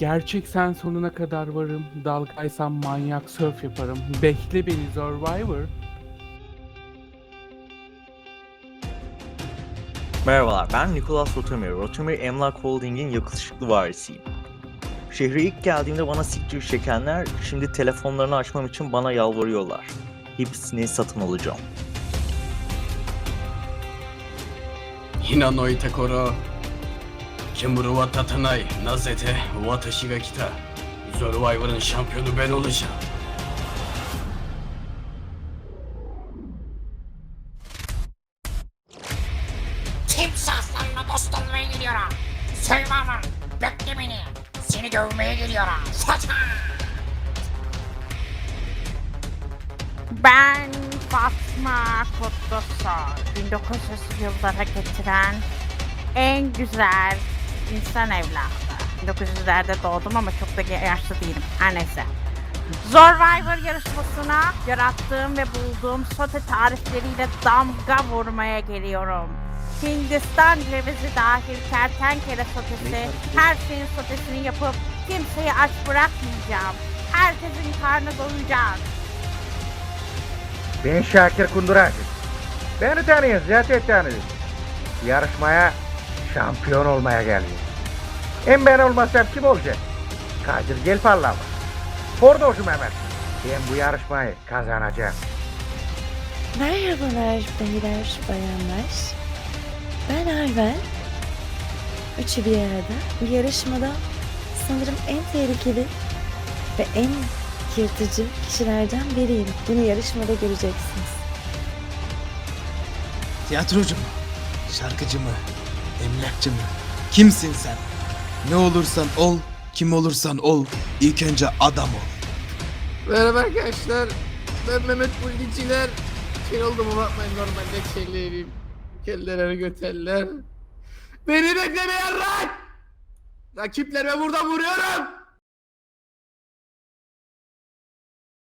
Gerçeksen sonuna kadar varım. Dalgaysam manyak surf yaparım. Bekle beni Survivor. Merhabalar, ben Nicholas Rotomir. Rotomir Emlak Holding'in yakışıklı varisiyim. Şehre ilk geldiğimde bana siktir çekenler şimdi telefonlarını açmam için bana yalvarıyorlar. Hepsini satın alacağım. ひな Kimuru wa tatanai, nazete watashi ga kita. Survivor'ın şampiyonu ben olacağım. Kimse aslanla dost olmaya gidiyorum. Survivor, bekle beni. Seni dövmeye. Saçma! Ben Fatma Kutlusu. 1900 yıllara getiren en güzel insan evladı. 1900'lerde doğdum ama çok da yaşlı değilim. Her neyse. Survivor yarışmasına yarattığım ve bulduğum sote tarifleriyle damga vurmaya geliyorum. Hindistan cevizi dahil kertenkele sotesi, her şeyin sotesini yapıp kimseyi aç bırakmayacağım. Herkesin karnı doyacak. Ben Şakir Kunduracı. Beni tanıyın, zaten tanıyın. Yarışmaya şampiyon olmaya geldim. Hem ben olmasam kim olacak? Kadir Gelpalla mı? Fordoşum Mehmet. Ben bu yarışmayı kazanacağım. Merhabalar beyler, bayanlar. Ben Arven. Üçü bir arada. Bu yarışmada sanırım en tehlikeli ve en yırtıcı kişilerden biriyim. Bunu yarışmada göreceksiniz. Tiyatrocu mu? Şarkıcı mı? Emlakçı mı? Kimsin sen? Ne olursan ol, kim olursan ol, ilk önce adam ol. Merhaba arkadaşlar. Ben Mehmet Bulgiciler. Şey oldu mu bakmayın normalde kelleyim. Kelleleri göteller. Beni beklemeyen rak! Rakiplerime buradan vuruyorum.